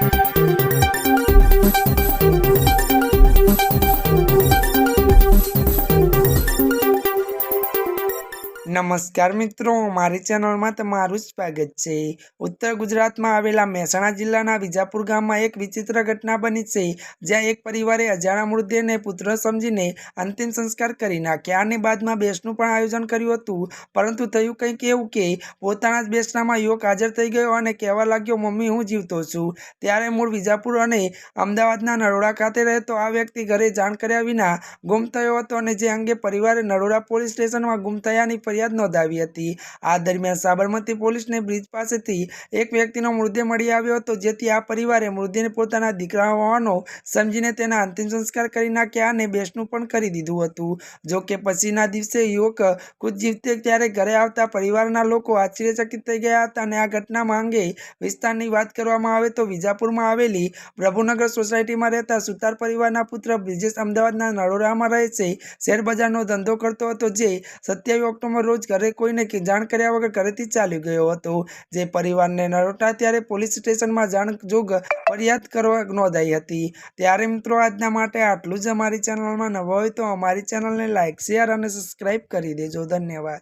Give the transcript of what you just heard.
Thank you. નમસ્કાર મિત્રો, મારી ચેનલમાં તમારું સ્વાગત છે. ઉત્તર ગુજરાતમાં આવેલા મહેસાણા જિલ્લાના વિજાપુર ગામમાં એક વિચિત્ર ઘટના બની છે, જ્યાં એક પરિવારે અજાણા મૃતદેહને પુત્ર સમજીને અંતિમ સંસ્કાર કરી નાખ્યા અને બાદમાં બેસનું પણ આયોજન કર્યું હતું. પરંતુ થયું કંઈક એવું કે પોતાના જ બેસનામાં યુવક હાજર થઈ ગયો અને કહેવા લાગ્યો, મમ્મી, હું જીવતો છું. ત્યારે મૂળ વિજાપુર અને અમદાવાદના નરોડા ખાતે રહેતો આ વ્યક્તિ ઘરે જાણ કર્યા વિના ગુમ થયો હતો અને જે અંગે પરિવારે નરોડા પોલીસ સ્ટેશનમાં ગુમ થયાની ફરિયાદ નોંધાવી હતી. આ દરમિયાન સાબરમતી પોલીસને બ્રિજ પાસેથી એક વ્યક્તિનો મૃતદેહ મળી આવ્યો હતો, જેથી આ પરિવારે મૃતદેહને પોતાના દીકરા હોવાનો સમજીને તેના અંતિમ સંસ્કાર કરી નાખ્યા અને બેસનું પણ કરી દીધું હતું. જો કે પછીના દિવસે યુવક ખુદ જીવતે ત્યારે ઘરે આવતા પરિવારના લોકો આશ્ચર્યચકિત થઈ ગયા હતા અને આ ઘટનામાં અંગે વિસ્તારની વાત કરવામાં આવે તો વિજાપુરમાં આવેલી પ્રભુનગર સોસાયટીમાં રહેતા સુતાર પરિવારના પુત્ર બ્રિજેશ અમદાવાદના નરોડામાં રહે છે. શેર બજારનો ધંધો કરતો હતો, જે સત્યાવીસ ઓક્ટોબર રોજ ઘરે કોઈને જાણ કર્યા વગર ઘરેથી ચાલી ગયો હતો. જે પરિવારને નરોટા ત્યારે પોલીસ સ્ટેશનમાં જાણ જોગ ફરિયાદ કરવા નોંધાઈ હતી. ત્યારે મિત્રો, આજના માટે આટલું જ અમારી ચેનલમાં નવા હોય તો અમારી ચેનલને લાઇક શેર અને સબસ્ક્રાઈબ કરી દેજો. ધન્યવાદ.